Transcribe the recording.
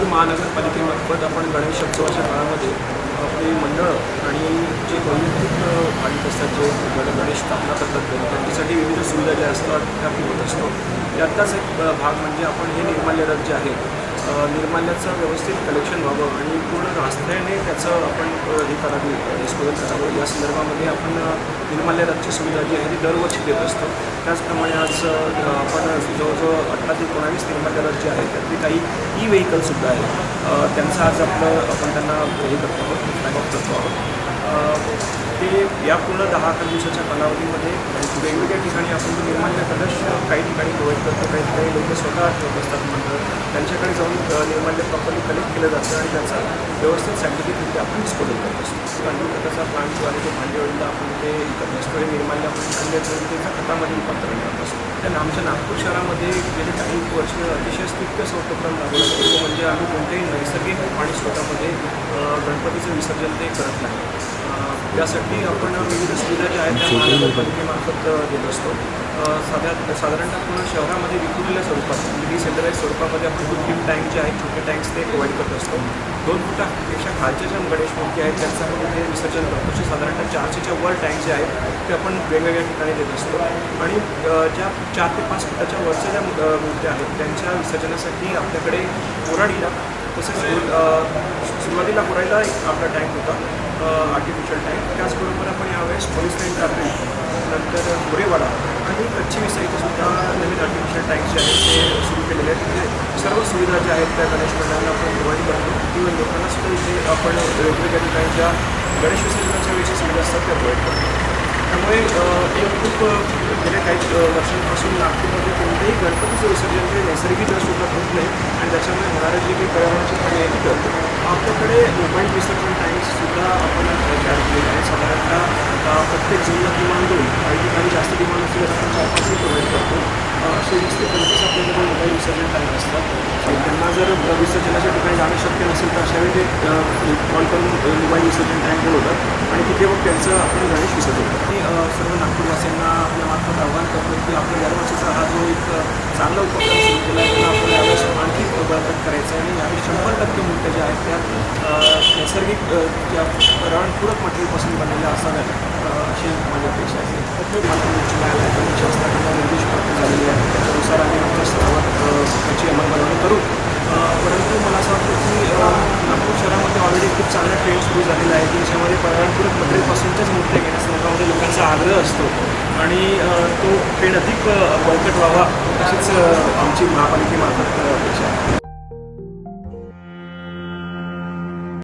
नागपूर महानगरपालिकेमार्फत आपण गणेशोत्सवाच्या काळामध्ये. आपली मंडळं आणि जे वैयक्तिक अ, असतात जे गण गणेश स्थापना करतात त्यांच्यासाठी विविध सुविधा ज्या असतात त्या पुरवत असतो. त्यातलाच एक भाग म्हणजे आपण हे निर्माल्य रथ जे आहे निर्माल्याचं व्यवस्थित कलेक्शन व्हावं आणि पूर्ण रास्त्याने त्याचं आपण हे करावी डिस्पोजल करावं. या संदर्भामध्ये आपण अ, निर्माल्य रथची सुविधा जी आहे ती दरवर्षी देत असतो. त्याचप्रमाणे आज आपण जवळजवळ अठरा ते एकोणावीस निर्माल्य रथ जे आहेत त्यातली काही ई व्हेकलसुद्धा आहेत. त्यांचं आज आपलं आपण त्यांना हे करतो आहोत ऑफ करतो आहोत. ते या पूर्ण दहा अकरा दिवसाच्या कालावधीमध्ये वेगवेगळ्या ठिकाणी आपण निर्माल्य कलश काही ठिकाणी प्रोव्हाइड तर काही काही लोक स्वतः ठेवत असतात मंडळ त्यांच्याकडे जाऊन निर्माल्य प्रॉपरली कलेक्ट केलं जातं आणि त्याचा व्यवस्थित सायंटिफिकरित्या आपण डिस्पोजल करत असतो. गांडूळ खताचा प्लांट जो आहे तो भांडेवडीला आपण ते हे निर्माल्य आपण ठिकाणी ते खतामध्ये रूपांतरण करत असतो. त्या आमच्या नागपूर शहरामध्ये गेले काही वर्ष अतिशय स्तुत्य उपक्रम राबवला तो म्हणजे आम्ही कोणत्याही नैसर्गिक पाणी स्वतःमध्ये गणपतीचं विसर्जन ते करत नाही. त्यासाठी आपण विविध सुविधा ज्या आहेत त्या महानगरपालिकेमार्फत देत असतो. साध्या साधारणतः पूर्ण शहरामध्ये विखुरलेल्या स्वरूपात डिसेंट्रलाइज स्वरूपामध्ये आपण कृत्रिम टँक जे आहेत छोटे टँक्स ते प्रोव्हाइड करत असतो. दोन फुटापेक्षा खालच्या ज्या गणेश मूर्ती आहेत त्यांचं आपण इथे विसर्जन करतो. असे साधारणतः चारशेच्या वर टँक जे आहेत ते आपण वेगवेगळ्या ठिकाणी देत असतो. आणि ज्या चार ते पाच फुटाच्या वरच्या ज्या मूर्त्या आहेत त्यांच्या विसर्जनासाठी आपल्याकडे कोराडीला तसेच सुरुवातीला कोराडीला एक आपला टँक होता आर्टिफिशियल टँक त्याचबरोबर आपण यावेळेस पोलीस लाईन टाकली. नंतर गोरेवाडा आणि कच्ची विसा सुद्धा नवीन आर्टिफिशियल टँक्स जे आहेत ते सुरू केलेले आहेत. तिथे सर्व सुविधा ज्या आहेत त्या गणेश मंडळाला आपण प्रोव्हाइड करतो. किंवा लोकांना सुद्धा इथे आपण वेगवेगळ्या ठिकाणी ज्या गणेश विसर्जनाच्या वेळेच्या सुविधा असतात त्या प्रोव्हाइड करतो. त्यामुळे अ, एक खूप गेल्या काही वर्षांपासून नागपूरमध्ये कोणत्याही गणपतीचं विसर्जन हे नैसर्गिक सुद्धा होत नाही आणि त्याच्यामुळे होणारे जे काही पर्यावरणाची पाणी आहे करतो आपल्याकडे मोबाईल विसर्जन टाईम्ससुद्धा आपण तयार केले आहे. साधारणतः प्रत्येक जिल्हा किमान दोन काही ठिकाणी जास्त डिमांड असतील आपण चार पाचही प्रोव्हाइड करतो. असे वीस ते पंचवीस आपल्याकडे मोबाईल विसर्जन टाईम असतात. जर विसर्जनाच्या ठिकाणी जाणं शक्य नसेल तर अशा वेळी ते कॉल करून मोबाईल विसर्जन टँक बोलवतात आणि तिथे मग त्यांचं आपण गणेश विसर्जन अ, सर्व नागपूरवासियांना आपल्या मार्फत आव्हान करतो की आपल्या दरवर्षीचा हा जो एक चांगला उपक्रम सुरू केला आहे त्याला आपण यावेळेस आणखी बळकट करायचं आहे. आणि यावेळी शंभर टक्के मूर्त्या ज्या आहेत त्या नैसर्गिक ज्या पर्यावरणपूरक मटेरियलपासून बनलेल्या असाव्यात अशी माझी अपेक्षा आहे. न्यायालयाकडून शासनाकडून निर्देश प्राप्त झालेले आहेत त्याच्यानुसार आम्ही आमच्या स्तरावर अ, त्याची अंमलबजावणी करू अ, परंतु मला असं वाटतं की अ, नागपूर शहरामध्ये ऑलरेडी खूप चांगला ट्रेंड सुरू झालेला आहे की ज्याच्यामध्ये पर्यावरणपूरक मटेरियलपासूनच्याच मूर्त्या घेण्यासंदर्भामध्ये आग्रह असतो. आणि तो ट्रेंड अधिक बळकट व्हावा अशीच आमची महापालिकेमार्फत अपेक्षा आहे.